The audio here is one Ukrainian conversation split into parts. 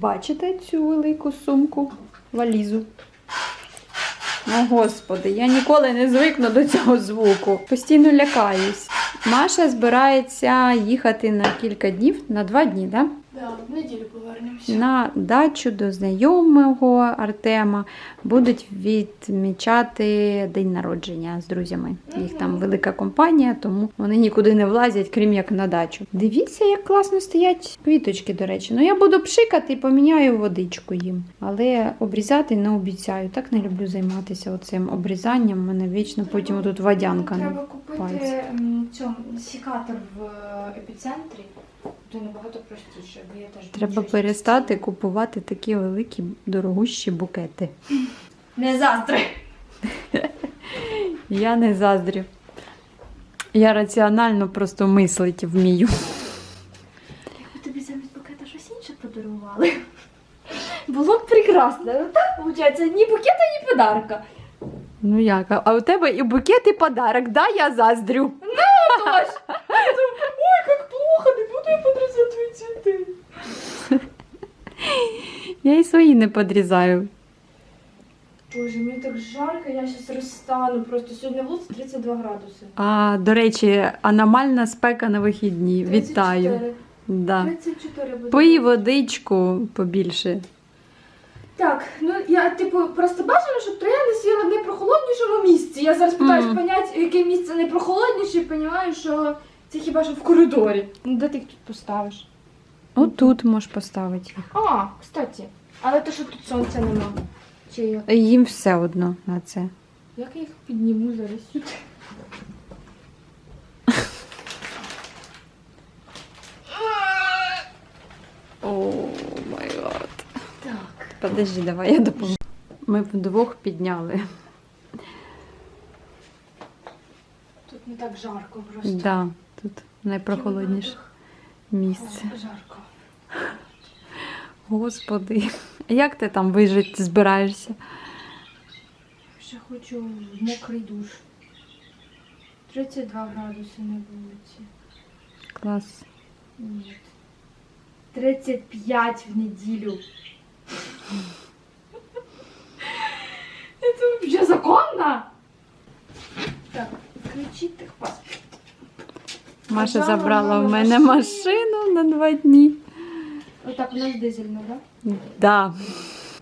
Бачите цю велику сумку, валізу? О, господи, я ніколи не звикну до цього звуку. Постійно лякаюсь. Маша збирається їхати на кілька днів, на два дні, так? Да, в неділю повернемося. на дачу до знайомого Артема будуть відмічати день народження з друзями. Їх там велика компанія, тому вони нікуди не влазять, крім як на дачу. Дивіться, як класно стоять квіточки, до речі. Ну я буду пшикати і поміняю водичку їм. Але обрізати не обіцяю. Так не люблю займатися оцим обрізанням. У мене вічно потім тут водянка. на Треба купити пальці. цьому секатор в епіцентрі. Це набагато простіше, бо я теж Треба перестати купувати такі великі дорогущі букети. Не заздри. Я не заздрю. Я раціонально просто мислити вмію. Якби тобі замість букета щось інше подарували. Було б прекрасно. Ну так виходить, ні букета, ні подарка. Ну як? А у тебе і букет, і подарок, да, я заздрю. Тож. Ой, як плохо, не буду я подрізати твої цвіти. Я і свої не подрізаю. Боже, мені так жарко, я зараз розстану. Просто сьогодні в Луцьку 32 градуси. А, до речі, аномальна спека на вихідні. Вітаю. 34. Да. 34 буде. Пий водичку побільше. Так, ну я типу просто бажано, щоб троянди сіла в найпрохолоднішому місці. Я зараз питаюсь Мгм. поняти, яке місце найпрохолодніше, і розумію, що це хіба що в коридорі. Ну де ти їх тут поставиш? Отут можеш поставити їх. А, кстати, але то, що тут сонця нема. Чи як? Їм все одно на це. Як я їх підніму зараз? О май гад. Так. Подожди, давай я допоможу. Ми вдвох підняли. Тут не так жарко просто. Да, тут найпрохолодніше місце. Жарко. Господи, як ти там вижити збираєшся? Ще хочу в мокрий душ. 32 градуси на вулиці. Клас. Ні. 35 в неділю. Это вообще законно? Так, включіть техпаспорт. Маша Забрала в мене машину. на два дні. Отак, у нас дизельна, да? Да.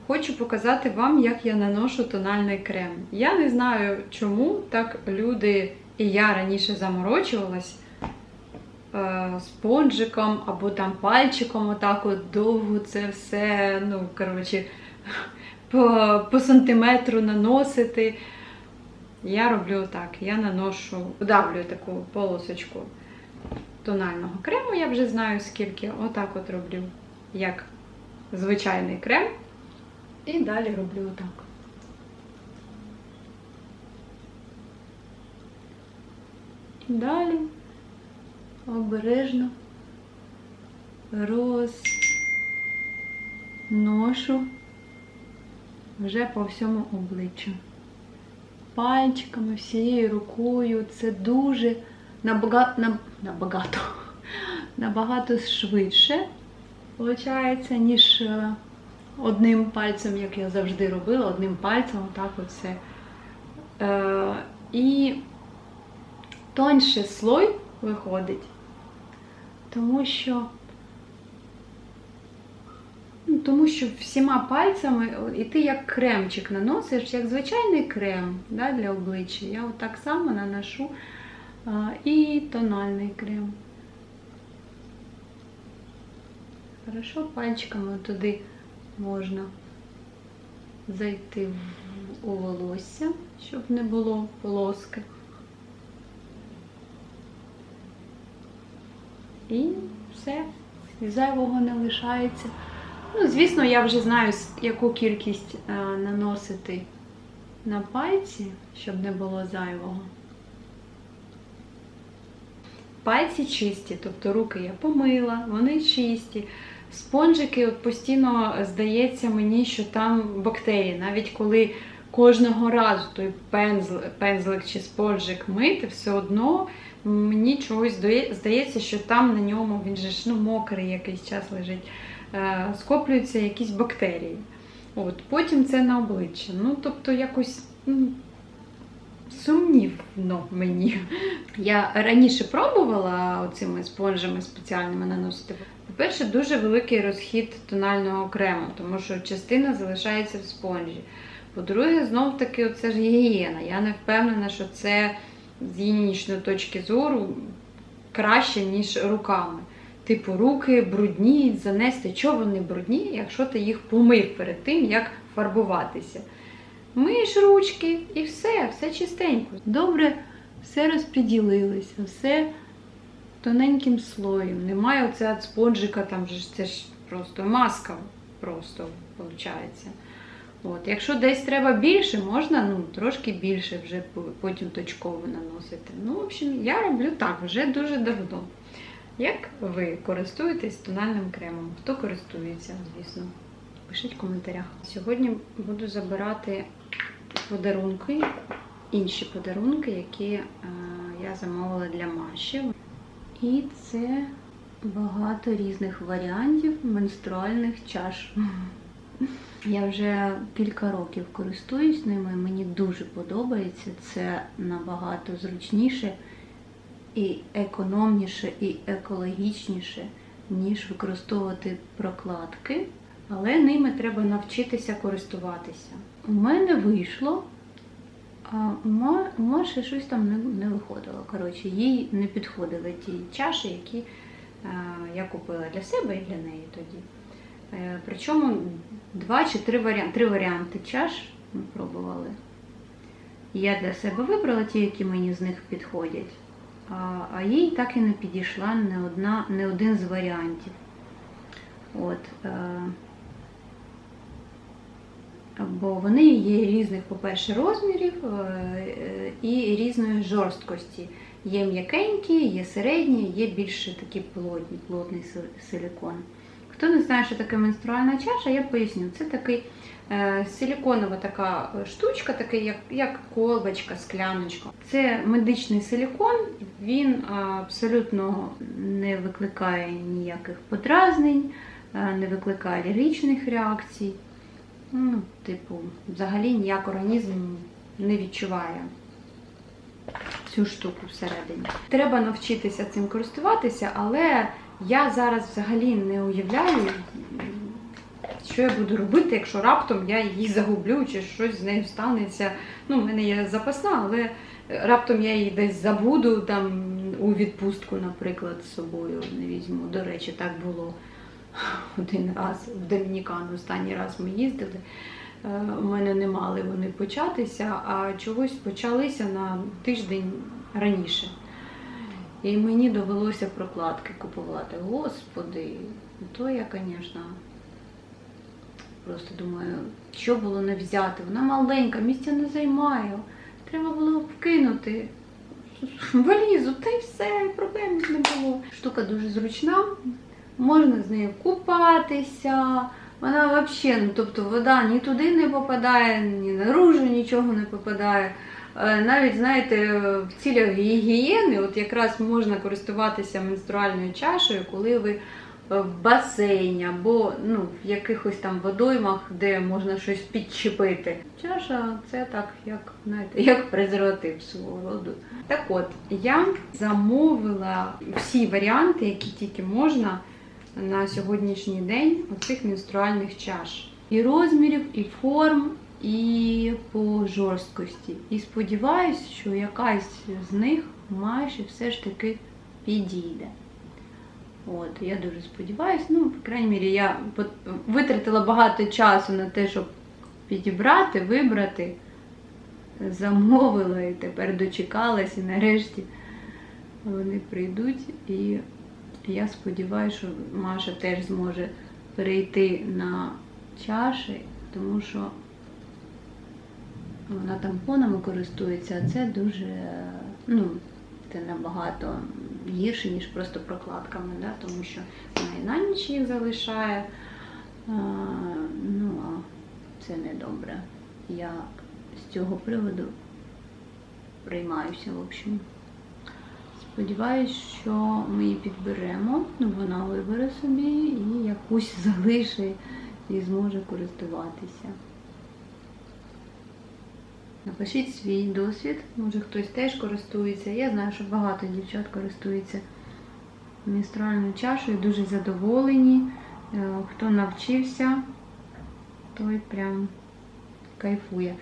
Хочу показати вам, як я наношу тональний крем. Я не знаю, чому так люди і я раніше заморочувалась е, спонжиком або там пальчиком, отак от довго це все, ну, коротше, по, по сантиметру наносити. Я роблю так, я наношу, вдавлюю таку полосочку тонального крему, я вже знаю скільки. Отак от роблю, як звичайний крем. І далі роблю отак. І далі обережно розношу вже по всьому обличчю. Пальчиками, всією рукою. Це дуже набагато, набагато, набагато швидше виходить, ніж е, одним пальцем, як я завжди робила, одним пальцем, отак оце. Е, і тоньше слой виходить, тому що Ну, тому що всіма пальцями, і ти як кремчик наносиш, як звичайний крем да, для обличчя. Я от так само наношу а, і тональний крем. Хорошо, пальчиками туди можна зайти у волосся, щоб не було полоски. І все, зайвого не лишається. Ну, звісно, я вже знаю, яку кількість е, наносити на пальці, щоб не було зайвого. Пальці чисті, тобто руки я помила, вони чисті. Спонжики от постійно здається мені, що там бактерії. Навіть коли кожного разу той пензл, пензлик чи спонжик мити, все одно мені чогось здається, що там на ньому він же ж ну, мокрий якийсь час лежить. е, скоплюються якісь бактерії. От, потім це на обличчя. Ну, тобто, якось м, сумнівно мені. Я раніше пробувала цими спонжами спеціальними наносити. По-перше, дуже великий розхід тонального крему, тому що частина залишається в спонжі. По-друге, знов таки, це ж гігієна. Я не впевнена, що це з гігієнічної точки зору краще, ніж руками. Типу, руки брудні, занести. Чого вони брудні, якщо ти їх помив перед тим, як фарбуватися? Миєш ручки і все, все чистенько. Добре, все розподілилося, все тоненьким слоєм. Немає оце від спонжика, там ж це ж просто маска просто виходить. От, якщо десь треба більше, можна ну, трошки більше вже потім точково наносити. Ну, в общем, я роблю так вже дуже давно. Як ви користуєтесь тональним кремом? Хто користується, звісно, пишіть в коментарях. Сьогодні буду забирати подарунки, інші подарунки, які е, я замовила для Маші. І це багато різних варіантів менструальних чаш. Я вже кілька років користуюсь ними, мені дуже подобається. Це набагато зручніше і економніше, і екологічніше, ніж використовувати прокладки. Але ними треба навчитися користуватися. У мене вийшло, а у щось там не, не виходило. Коротше, їй не підходили ті чаші, які е, я купила для себе і для неї тоді. Е, Причому два чи три варіанти, три варіанти чаш ми пробували. Я для себе вибрала ті, які мені з них підходять. А, а їй так і не підійшла не, одна, не один з варіантів. От, е, бо вони є різних, по-перше, розмірів е, е, і різної жорсткості. Є м'якенькі, є середні, є більше такі плотні, плотний си- силікон. Хто не знає, що таке менструальна чаша, я поясню. Це такий е, силіконова така штучка, такий, як, як колбочка, скляночка. Це медичний силікон, він е, абсолютно не викликає ніяких подразнень, е, не викликає алергічних реакцій. Ну, типу, взагалі ніяк організм не відчуває цю штуку всередині. Треба навчитися цим користуватися, але я зараз взагалі не уявляю, що я буду робити, якщо раптом я її загублю чи щось з нею станеться. Ну, в мене є запасна, але раптом я її десь забуду там у відпустку, наприклад, з собою не візьму. До речі, так було один раз в Домінікану. Останній раз ми їздили. Е, У мене не мали вони початися, а чогось почалися на тиждень раніше. І мені довелося прокладки купувати. Господи, то я, звісно, просто думаю, що було не взяти. Вона маленька, місця не займає. Треба було вкинути валізу, та й все, проблем не було. Штука дуже зручна, можна з нею купатися. Вона взагалі, ну тобто вода ні туди не попадає, ні наружу нічого не попадає. Е, Навіть, знаєте, в цілях гігієни, от якраз можна користуватися менструальною чашею, коли ви е, в басейні або ну, в якихось там водоймах, де можна щось підчепити. Чаша це так, як знаєте, як презерватив свого роду. Так от, я замовила всі варіанти, які тільки можна на сьогоднішній день оцих менструальних чаш. І розмірів, і форм, і по жорсткості. І сподіваюся, що якась з них майже все ж таки підійде. От, я дуже сподіваюся. Ну, по крайній мірі, я витратила багато часу на те, щоб підібрати, вибрати, замовила і тепер дочекалась, і нарешті вони прийдуть. І я сподіваюся, що Маша теж зможе перейти на чаші, тому що вона тампонами користується, а це дуже, ну, це набагато гірше, ніж просто прокладками, да? тому що вона і на ніч їх залишає. А, ну, а це не добре. Я з цього приводу приймаюся, в общем. Сподіваюсь, що ми її підберемо, ну вона вибере собі і якусь залишить і зможе користуватися. Напишіть свій досвід, може хтось теж користується. Я знаю, що багато дівчат користуються менструальною чашею, дуже задоволені. Е, Хто навчився, той прям кайфує.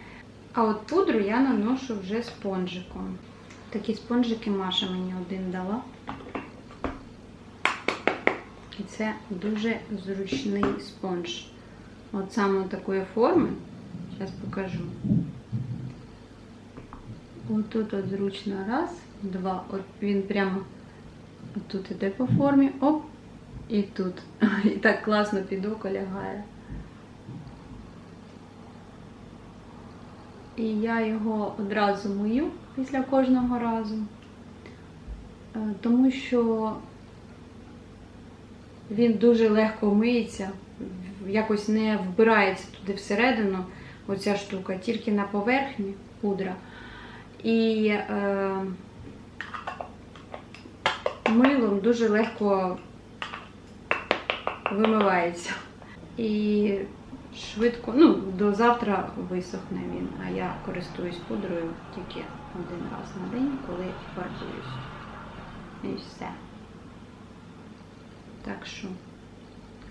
А от пудру я наношу вже спонжиком. Такі спонжики Маша мені один дала. І це дуже зручний спонж. От саме такої форми. Зараз покажу. Отут от зручно раз, два. От він прямо тут іде по формі, оп, і тут. І так класно під око лягає. І я його одразу мию після кожного разу, Е, тому що він дуже легко миється, якось не вбирається туди всередину оця штука, тільки на поверхні пудра. І е, милом дуже легко вимивається. І швидко, ну, до завтра висохне він, а я користуюсь пудрою тільки один раз на день, коли фарбуюсь. І все. Так що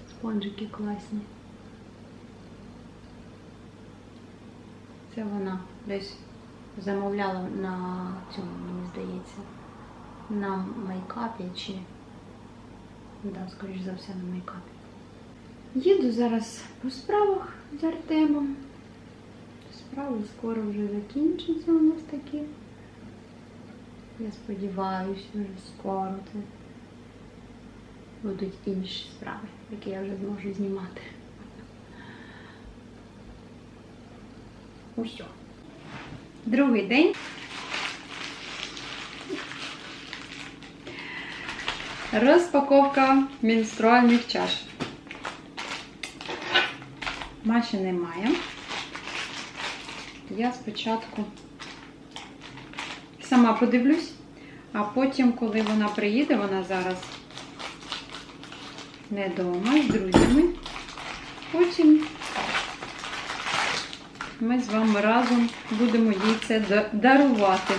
спонжики класні. Це вона десь замовляла на цьому, мені здається, на мейкапі чи. Да, скоріш за все, на мейкапі. Їду зараз по справах з Артемом. Справи скоро вже закінчаться у нас такі. Я сподіваюся, вже скоро це будуть інші справи, які я вже зможу знімати. Усьо. Другий день. Розпаковка менструальних чаш. Маші немає. Я спочатку сама подивлюсь, а потім, коли вона приїде, вона зараз не вдома з друзями. Потім ми з вами разом будемо їй це дарувати.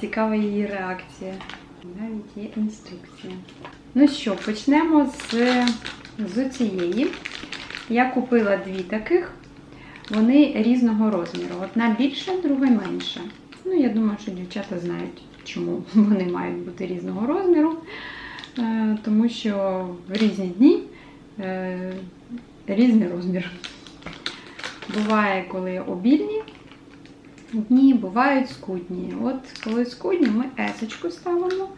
Цікава її реакція. Навіть є інструкція. Ну що, почнемо з, з цієї. Я купила дві таких. Вони різного розміру. Одна більша, друга менша. Ну, я думаю, що дівчата знають, чому вони мають бути різного розміру. Е, Тому що в різні дні е, різний розмір. Буває, коли обільні дні, бувають скудні. От коли скудні, ми есочку ставимо,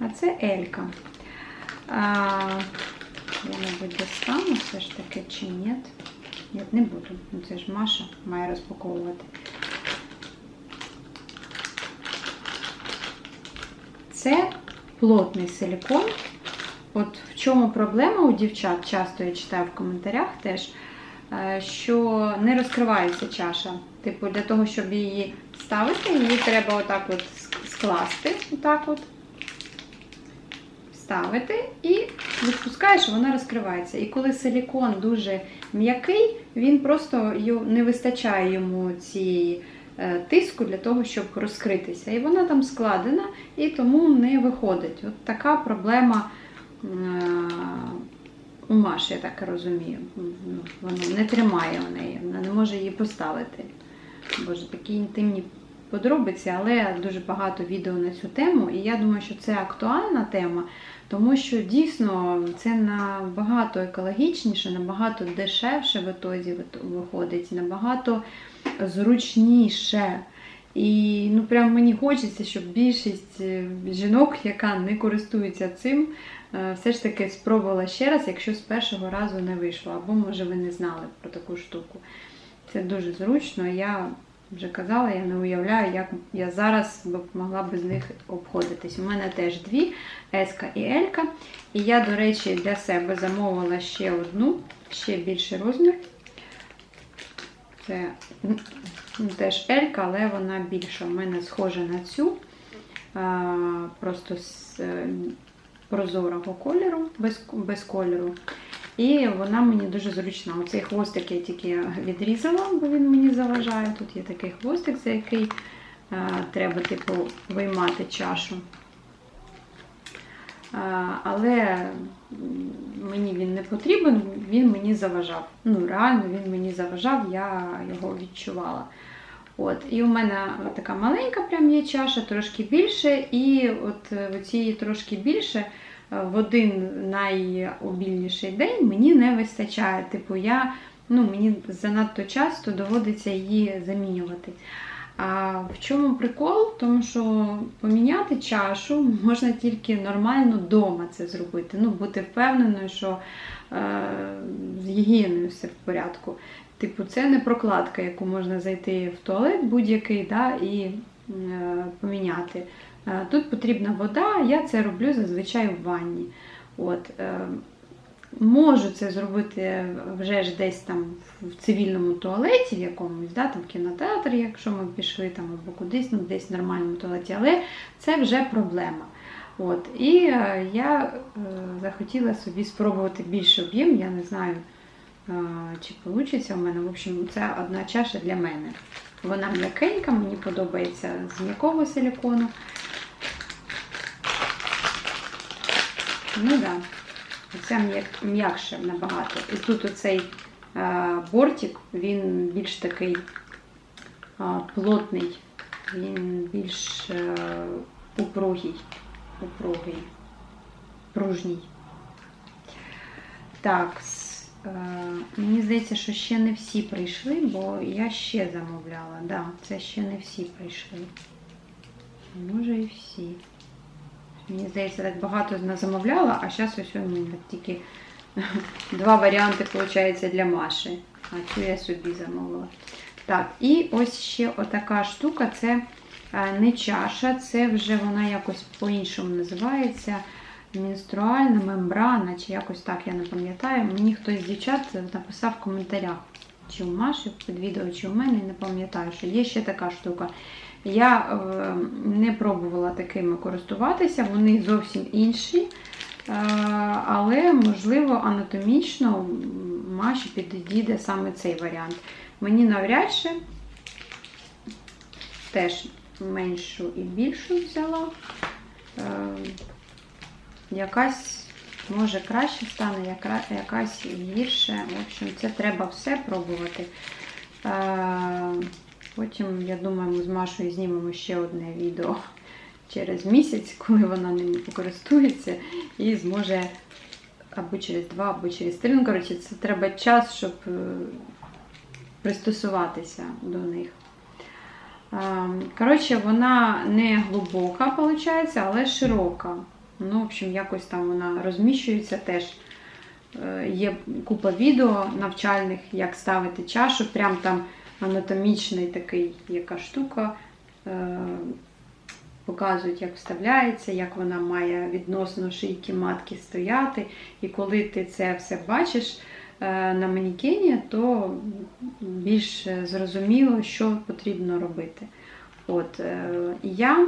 а це елька. Я, мабуть, достану все ж таки чи ні. Ні, не буду. Ну, Це ж Маша має розпаковувати. Це плотний силікон. От в чому проблема у дівчат, часто я читаю в коментарях теж, е, що не розкривається чаша. Типу, для того, щоб її ставити, її треба отак от скласти, отак от, вставити і відпускаєш, вона розкривається. І коли силікон дуже м'який, він просто не вистачає йому цієї е, тиску для того, щоб розкритися. І вона там складена і тому не виходить. От така проблема е, у Маші, я так розумію. Воно не тримає у неї, вона не може її поставити. Боже, такі інтимні подробиці, але дуже багато відео на цю тему. І я думаю, що це актуальна тема, тому що дійсно це набагато екологічніше, набагато дешевше в ітозі виходить, набагато зручніше. І ну прям мені хочеться, щоб більшість е, жінок, яка не користується цим, е, все ж таки спробувала ще раз, якщо з першого разу не вийшло, або може ви не знали про таку штуку. Це дуже зручно. Я вже казала, я не уявляю, як я зараз б могла без них обходитись. У мене теж дві Еска і Елька. І я, до речі, для себе замовила ще одну, ще більший розмір. Це теж Елька, але вона більша. У мене схожа на цю. Просто з е, прозорого кольору, без, без кольору. І вона мені дуже зручна. Оцей хвостик я тільки відрізала, бо він мені заважає. Тут є такий хвостик, за який е, треба типу, виймати чашу. Е, але мені він не потрібен, він мені заважав. Ну, реально він мені заважав, я його відчувала. От, і у мене така маленька прям є чаша, трошки більше, і от е, цієї трошки більше в один найобільніший день мені не вистачає. Типу, я, ну, мені занадто часто доводиться її замінювати. А в чому прикол? Тому що поміняти чашу можна тільки нормально вдома це зробити. Ну, бути впевненою, що е, з гігієною все в порядку. Типу, це не прокладка, яку можна зайти в туалет будь-який да, і е, поміняти. Е, тут потрібна вода, я це роблю зазвичай в ванні. От, е, можу це зробити вже ж десь там в цивільному туалеті якомусь, да, там в кінотеатр, якщо ми пішли там або кудись, ну, десь в нормальному туалеті, але це вже проблема. От, і е, я захотіла собі спробувати більший об'єм, я не знаю, чи вийде у мене. В общем, це одна чаша для мене. Вона м'якенька, мені подобається з м'якого силікону. Ну так. Да. Це м'як- м'якше набагато. І тут оцей е, бортик, він більш такий е, плотний, він більш е, упругий, упругий, пружній. Так, мені здається, що ще не всі прийшли, бо я ще замовляла. Да, це ще не всі прийшли. Може і всі. Мені здається, так багато не замовляла, а зараз ось у мене тільки два варіанти, виходить, для Маші. А цю я собі замовила. Так, і ось ще отака штука це е, не чаша, це вже вона якось по-іншому називається. Менструальна мембрана, чи якось так, я не пам'ятаю. Мені хтось з дівчат написав в коментарях, чи у Маші під відео, чи у мене, не пам'ятаю, що є ще така штука. Я е, не пробувала такими користуватися, вони зовсім інші. Е, але, можливо, анатомічно Маші підійде саме цей варіант. Мені навряд чи теж меншу і більшу взяла. Е, якась може краще стане, якась гірше. В общем, це треба все пробувати. Потім, я думаю, ми з Машою знімемо ще одне відео через місяць, коли вона ним покористується, і зможе або через два, або через три. Ну, коротше, це треба час, щоб е, пристосуватися до них. Е, Коротше, вона не глибока, виходить, але широка. Ну, в общем, якось там вона розміщується теж. Е, Є купа відео навчальних, як ставити чашу, прям там анатомічний такий, яка штука. Е, Показують, як вставляється, як вона має відносно шийки матки стояти. І коли ти це все бачиш е, на манікені, то більш зрозуміло, що потрібно робити. От, е, я,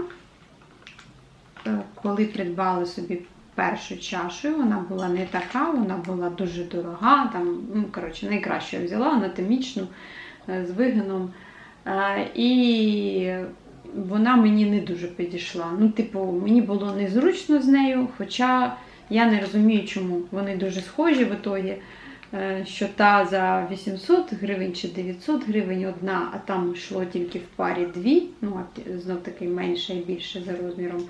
коли придбала собі першу чашу, вона була не така, вона була дуже дорога. Там, ну, коротше, найкраще взяла анатомічну з вигином. Е, І вона мені не дуже підійшла. Ну, типу, мені було незручно з нею, хоча я не розумію, чому вони дуже схожі в ітогі. е, Що та за 800 гривень чи 900 гривень одна, а там йшло тільки в парі дві, ну знов таки менше і більше за розміром.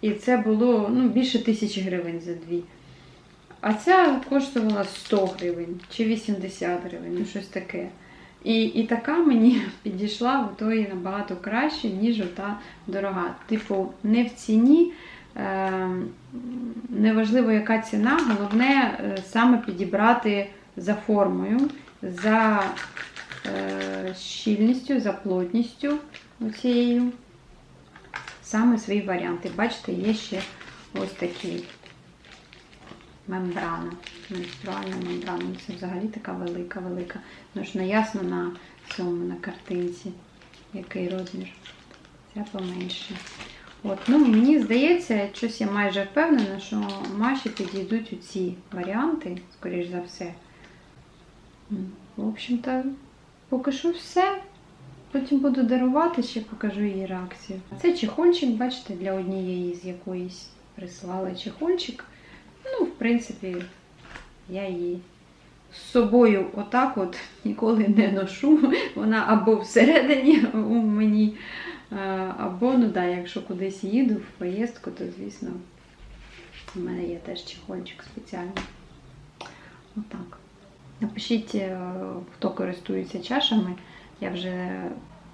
І це було ну, більше тисячі гривень за дві. А ця коштувала 100 гривень чи 80 гривень, ну щось таке. І, і така мені підійшла в ітогі набагато краще, ніж ота дорога. Типу, не в ціні, е, неважливо, яка ціна, головне е, саме підібрати за формою, за е, щільністю, за плотністю оцією. Саме свої варіанти. Бачите, є ще ось такий. Мембрана. Менструальна мембрана. Це взагалі така велика, велика. Ну ж не ясно на цьому на картинці, який розмір. Ця поменше. От, ну мені здається, щось я майже впевнена, що Маші підійдуть у ці варіанти, скоріш за все. В общем-то, поки що все. Потім буду дарувати, ще покажу її реакцію. Це чехольчик, бачите, для однієї з якоїсь прислали чехольчик. Ну, в принципі, я її з собою отак от ніколи не ношу. Вона або всередині у мені, е, або, ну да, якщо кудись їду в поїздку, то звісно, у мене є теж чехольчик спеціальний. Отак. Напишіть, е, хто користується чашами. Я вже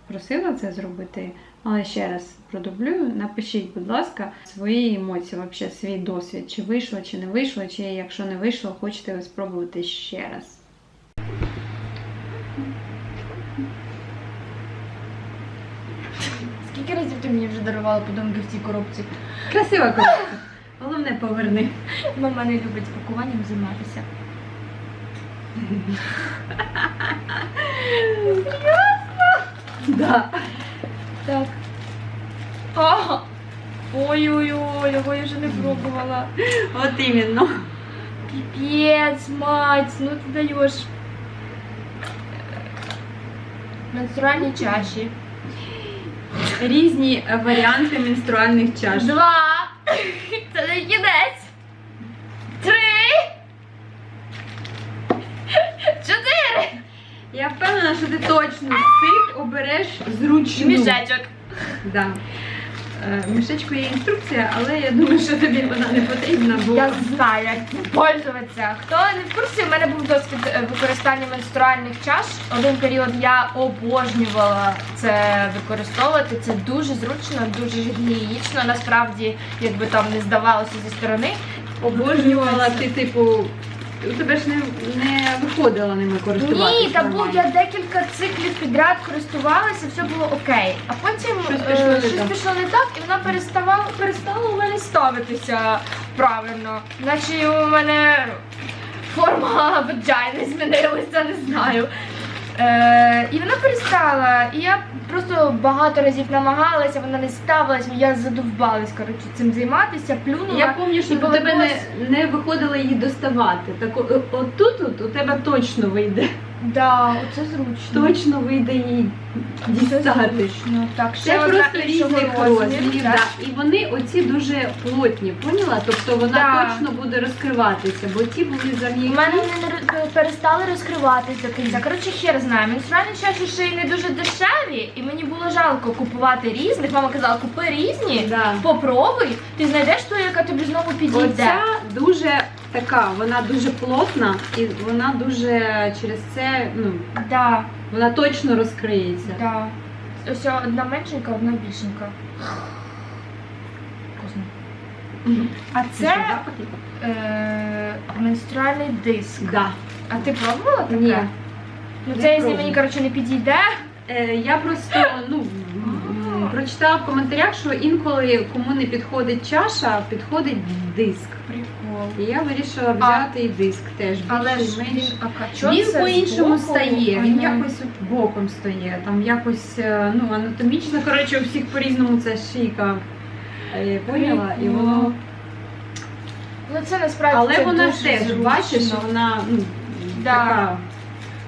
просила це зробити, але ще раз продублюю. Напишіть, будь ласка, свої емоції, взагалі свій досвід, чи вийшло, чи не вийшло, чи якщо не вийшло, хочете ви спробувати ще раз. Скільки разів ти мені вже дарувала подарунки в цій коробці? Красива коробка. Головне поверни. Мама не любить пакуванням займатися. Да. Так. А! Ой-ой-ой, його я вже не пробувала. От іменно. Пипец, мать, ну ты даешь. Менструальні чаші. Різні варіанти менструальних чаш. Два. Це не кінець. Три. Чотири. Я впевнена, що ти точно з цих обереш зручну. Мішечок. Да. Е, мішечку є інструкція, але я думаю, що тобі вона не потрібна, бо Я знаю, як пользуватися. Хто не в курсі, в мене був досвід е, використання менструальних чаш. Один період я обожнювала це використовувати. Це дуже зручно, дуже гігієнічно. Насправді, якби там не здавалося зі сторони. обожнювала ти, типу, у тебе ж не, не виходило ними користуватися. Ні, та був я декілька циклів підряд користувалася, все було окей. А потім Щось е, пішло не щось так. пішло не так, і вона переставала перестала у мене ставитися правильно. Наче у мене форма ваджайни змінилася, не знаю. Е, і вона перестала. І я просто багато разів намагалася, вона не ставилась, я задовбалась коротше, цим займатися, плюнула. Я пам'ятаю, що у тебе не, не виходило її доставати. Так отут от тут от, у тебе точно вийде. Да, це зручно. Точно вийде її Це дістати. Так, ще Це просто різних розмірів, да. і вони оці дуже плотні, поняла? Тобто вона Да. точно буде розкриватися, бо ті були У зам'які. мене вони не роз- перестали розкриватись до кінця. Коротше, хер знаю. Менструальні чаші ще й не дуже дешеві, і мені було жалко купувати різних. Мама казала, купи різні, Да. попробуй, ти знайдеш ту, яка тобі знову підійде. Оця дуже така, вона дуже плотна і вона дуже через це, ну, Да, вона точно розкриється. да. Ось одна меншенька, одна більшенька. Вкусно. Мгм. А Це це е, менструальний диск. Да. А ти пробувала таке? Ні. Ну Не це якщо пробувала. мені коротше не підійде. Е, я просто ну, прочитала в коментарях, що інколи кому не підходить чаша, підходить диск. Прикол. І я вирішила взяти і диск теж. Але ж він, а чого Він це по-іншому збоку? стає, він Ага. якось от боком стає, там якось е, ну, анатомічно, коротше, у всіх по-різному це шийка. е, Поняла? І воно... Ну це насправді Але це вона дуже теж, зручно. бачиш, вона ну, Да. така.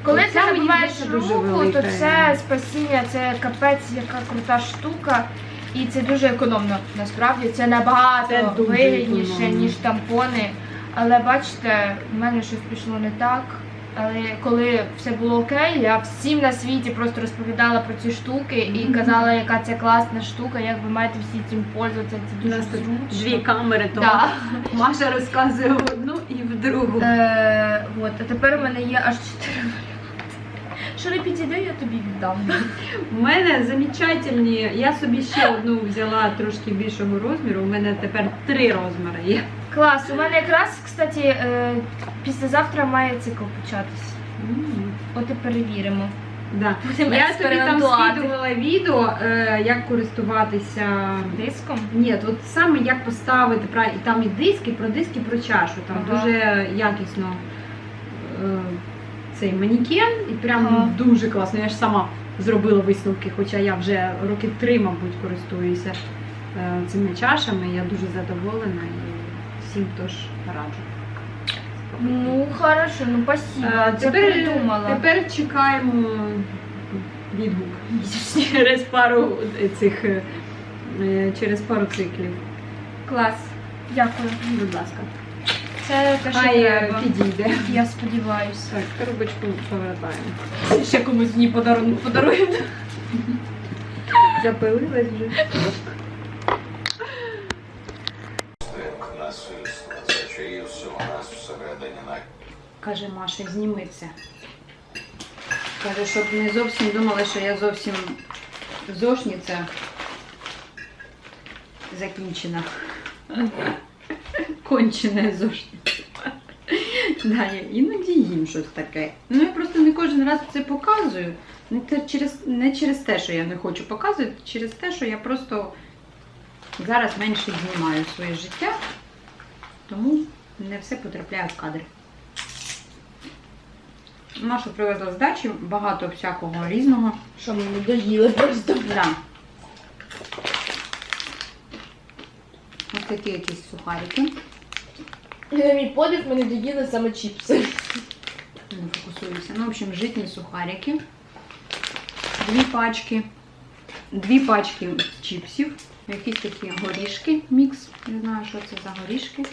Коли ти здається, руку, то це спасіння, це капець, яка крута штука. І це дуже економно. Насправді це набагато Це вигідніше, економно. ніж тампони. Але бачите, в мене щось пішло не так. Але коли все було окей, я всім на світі просто розповідала про ці штуки і казала, яка це класна штука, як ви маєте всі цим пользуватися. Це дуже нас зручно. дві камери, то Да. Маша розказує в одну і в другу. Е, от, а тепер у мене є аж чотири підійде, я тобі віддам. У мене замечательні. Я собі ще одну взяла трошки більшого розміру. У мене тепер три розміри є. Клас, у мене якраз, кстати, е, післязавтра має цикл початись. От і перевіримо. Да. Я тобі там скидувала відео, е, як користуватися. Диском? Ні, от саме як поставити. І там і диски, про диски, про чашу. Там Ага. дуже якісно е, цей манікен, і прям Ага. дуже класно. Я ж сама зробила висновки, хоча я вже роки три, мабуть, користуюся е, цими чашами. Я дуже задоволена і всім тож раджу. Ну, хорошо, ну спасибо. Е, Тепер, тепер чекаємо відгук через пару цих е, е, через пару циклів. Клас. Дякую. Будь ласка. Це те, що Хай е, треба. підійде. Я сподіваюся. Так, коробочку повертаємо. Ще комусь мені подарунок подарують. Запилилась вже. насильство, це чи є все у нас всередині на Каже Маша, зніми це. Каже, щоб не зовсім думали, що я зовсім зошниця закінчена. Кончена зошниця. Да, я іноді їм щось таке. Ну я просто не кожен раз це показую. Не, те, через, не через те, що я не хочу показувати, через те, що я просто зараз менше знімаю своє життя, тому не все потрапляє в кадр. Машу привезла з дачі багато всякого різного. Що ми не доїли просто. Да. Такі якісь сухарики. На мій подив ми не доїли саме чіпси. Не фокусуюся. Ну, в общем, житні сухарики. Дві пачки. Дві пачки чіпсів. Якісь такі горішки мікс. Не знаю, що це за горішки.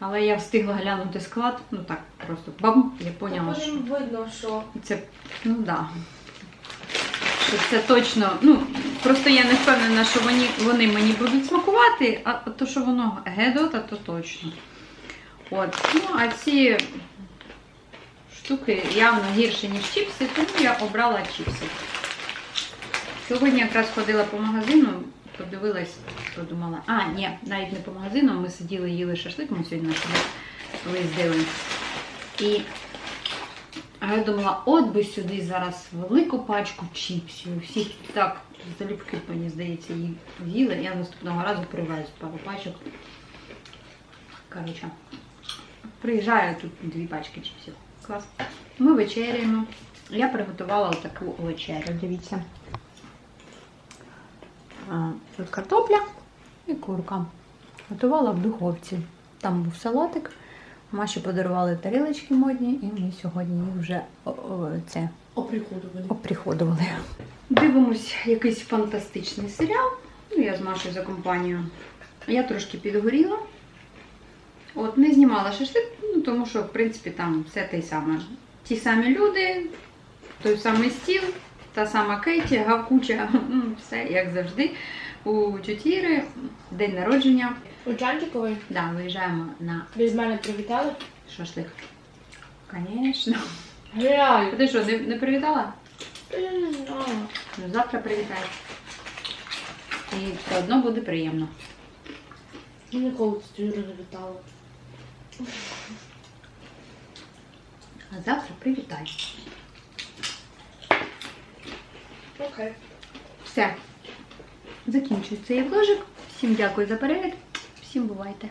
Але я встигла глянути склад. Ну так, просто бам, я поняла, що. Видно, що Це, ну да. Що це точно. Ну, просто я не впевнена, що вони, вони мені будуть смакувати, а то, що воно гедота, то точно. От. Ну, а ці штуки явно гірші, ніж чіпси, тому я обрала чіпси. Сьогодні якраз ходила по магазину, подивилась, подумала, а, ні, навіть не по магазину, ми сиділи, їли шашлик, ми сьогодні на шашлик виїздили. І а я думала, от би сюди зараз велику пачку чіпсів. Всі так залюбки, мені здається, їх їли. Я наступного разу привезу пару пачок. Коротше, приїжджаю тут дві пачки чіпсів. Клас. Ми вечеряємо. Я приготувала таку вечерю, дивіться. Тут картопля і курка. Готувала в духовці. Там був салатик. Маші подарували тарілочки модні, і ми сьогодні їх вже о, о, це оприходували. оприходували. Дивимось якийсь фантастичний серіал. Ну, я з Машою за компанію. Я трошки підгоріла. От, не знімала шашлик, ну, тому що, в принципі, там все те саме. Ті самі люди, той самий стіл, та сама Кейті, гавкуча, ну, все як завжди. У тютіри день народження. У Чанчикової Да, виїжджаємо на ви з мене привітали? шашлик. Звісно. Реально. Ти що, не, не привітала? Я не знаю. Ну, завтра привітай. І все одно буде приємно. Я ніколи цю Юру не вітала. А завтра привітай. Окей. Все. Закінчується цей вложик. Всім дякую за перегляд. Всім бувайте.